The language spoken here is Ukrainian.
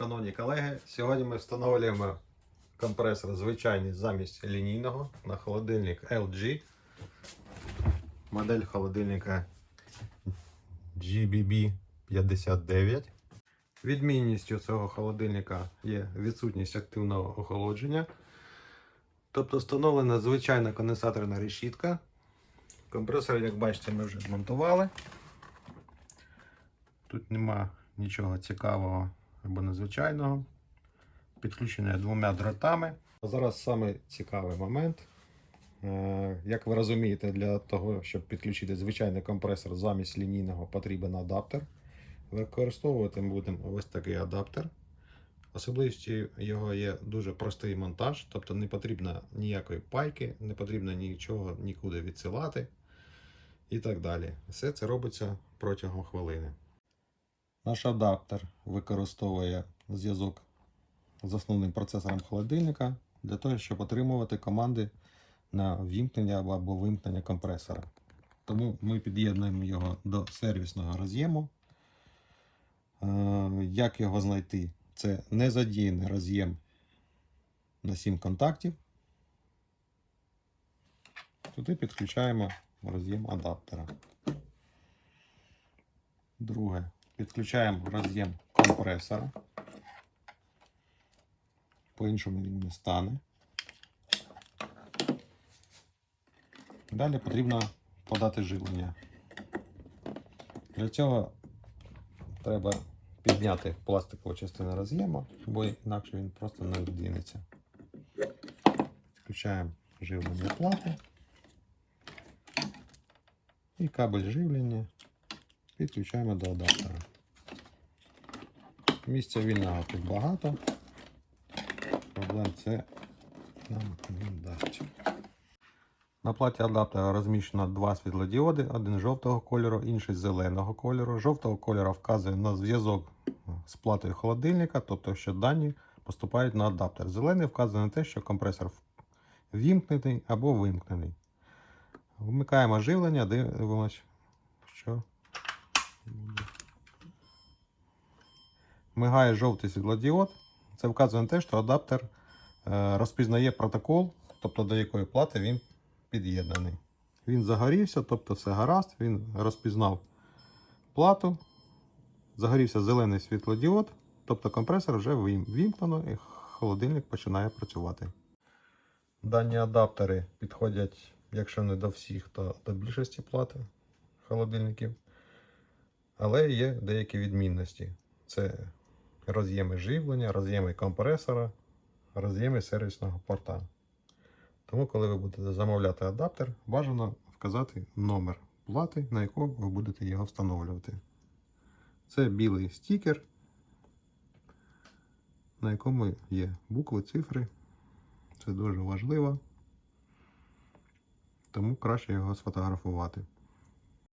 Шановні колеги, сьогодні ми встановлюємо компресор звичайний замість лінійного на холодильник LG. Модель холодильника GBB 59. Відмінністю цього холодильника є відсутність активного охолодження. Тобто встановлена звичайна конденсаторна решітка. Компресор, як бачите, ми вже змонтували. Тут нема нічого цікавого або незвичайного. Підключене двома дротами. Зараз саме цікавий момент. Е, Як ви розумієте, для того, щоб підключити звичайний компресор замість лінійного, потрібен адаптер. Використовувати ми будемо ось такий адаптер. Особливістю його є дуже простий монтаж, тобто не потрібно ніякої пайки, не потрібно нічого нікуди відсилати і так далі. Все це робиться протягом хвилини. Наш адаптер використовує зв'язок з основним процесором холодильника для того, щоб отримувати команди на вімкнення або- вимкнення компресора. Тому ми під'єднуємо його до сервісного роз'єму. Е, Як його знайти? Це незадіяний роз'єм на 7 контактів. Туди підключаємо роз'єм адаптера. Друге. Підключаємо роз'єм компресора. По-іншому він не стане. Далі потрібно подати живлення. Для цього треба підняти пластикову частину роз'єму, бо інакше він просто не віддінеться. Включаємо живлення плати і кабель живлення підключаємо до адаптера. Місця вільного тут багато. Проблем це нам не дасть. На платі адаптера розміщено два світлодіоди, один жовтого кольору, інший зеленого кольору. Жовтого кольору вказує на зв'язок з платою холодильника, тобто що дані поступають на адаптер. Зелений вказує на те, що компресор вімкнений або вимкнений. Вмикаємо живлення, дивимося, що Мигає жовтий світлодіод. Це вказує на те, що адаптер е, розпізнає протокол, тобто до якої плати він під'єднаний. Він загорівся, тобто все гаразд, він розпізнав плату, загорівся зелений світлодіод, тобто компресор вже вімкнено і холодильник починає працювати. Дані адаптери підходять, якщо не до всіх, то до більшості плати холодильників. Але є деякі відмінності. Це роз'єми живлення, роз'єми компресора, роз'єми сервісного порта. Тому, коли ви будете замовляти адаптер, бажано вказати номер плати, на яку ви будете його встановлювати. Це білий стікер, на якому є букви, цифри. Це дуже важливо. Тому краще його сфотографувати.